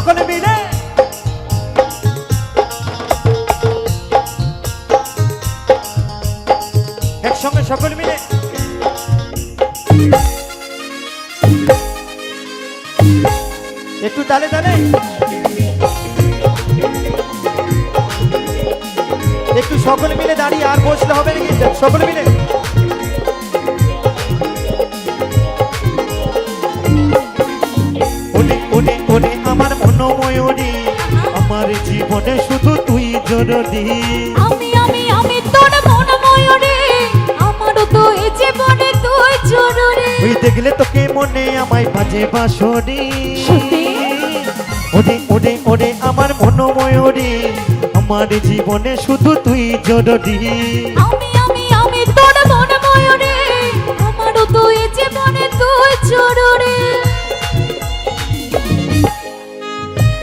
সকলে মিলে। একসঙ্গে সকলে মিলে। একটু তালে তালে। একটু সকলে মিলে দাঁড়িয়ে আর বসলে হবে নাকি? সকলে মিলে। জীবনে শুধু তুই জরুরি। আমি আমি আমি তোর মন ময়ূরে আমারও তো এই জীবনে তুই জরুরি। তুই দেখলে তোকে মনে আমায় বাজে বাসরি? ওরে ওরে ওরে আমার মনোময়ূরী আমার জীবনে শুধু তুই জরুরি। আমি আমি আমি তোর মন ময়ূরে আমারও তো এই জীবনে তুই জরুরি।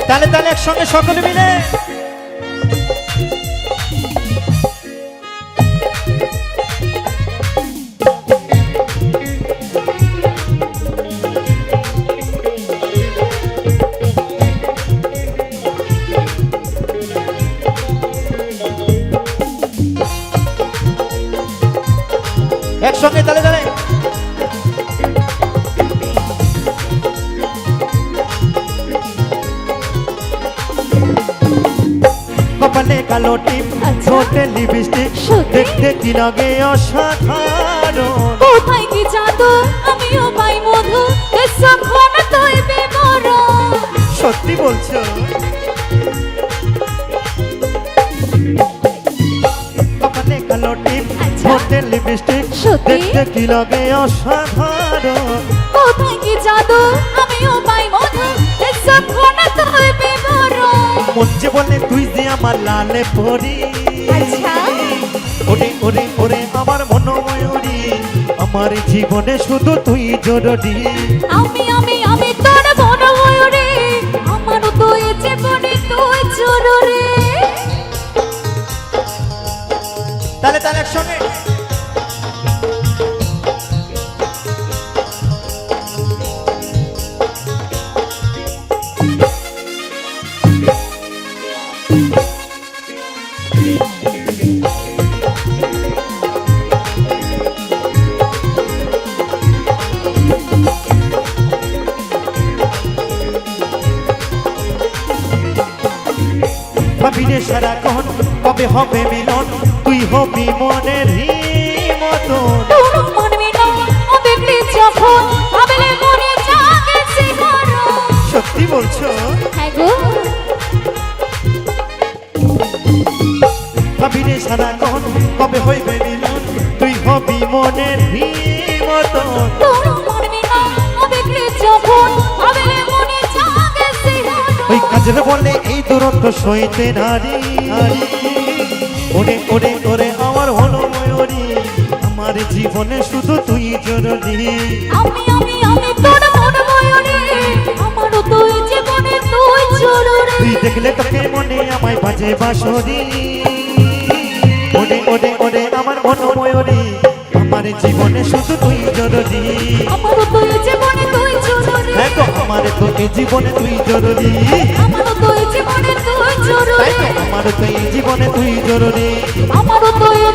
তাহলে তাহলে একসঙ্গে সকলে মিলে একসঙ্গে তালে তালে কপালে কালো টিপ আচ্ছা। ঠোঁটে লিপস্টিক? দেখতে কি লাগে অসাধারণ কোথায় কি জাদু আমিও পাই মধু তুই বিবরণ সত্যি বলছো কালো টিপ। ঠোঁটে লিপস্টিক? দেখতে কি লাগে অসাধারণ। কোথায় কি জাদু? আমিও পাই মধু। এসব তুই বিবরণ মন যে বলে তুই যে আমার লালে পরি। আচ্ছা। ওরে ওরে ওরে আমার মনোময়ূরী আমার জীবনে শুধু তুই জরুরি। আমি আমি আমি তোর তাহলে তাহলে একসঙ্গে ভাবিরে সারাক্ষণ কবে হবে মিলন? তুই হবি মনের মন মনে শিহরণ সত্যি বলছো? হ্যাঁ ভাবিরে সারাক্ষণ কবে হইবে মিলন? তুই হবি মনের মন মনে ওই কাজের বলে এই দূরত্ব সইতে নারী নারী। ওরে ওরে ওরে আমার হলো ময়ূরী আমার জীবনে শুধু তুই জরুরি আমি আমি আমি তোর মন ময়ূরে আমারও তো এই জীবনে তুই জরুরি তুই দেখলে তোকে মনে আমায় বাজে বাঁশরি। ওরে ওরে ওরে আমার মন ময়ূরী আমার জীবনে শুধু তুই জরুরি আমারও তো এই জীবনে তুই জরুরি গো আমার তো এই জীবনে তুই জরুরি আমারও তো এই জীবনে তুই তাই জরুরি। আমার তো এই জীবনে তুই জরুরি। আমারও তো এই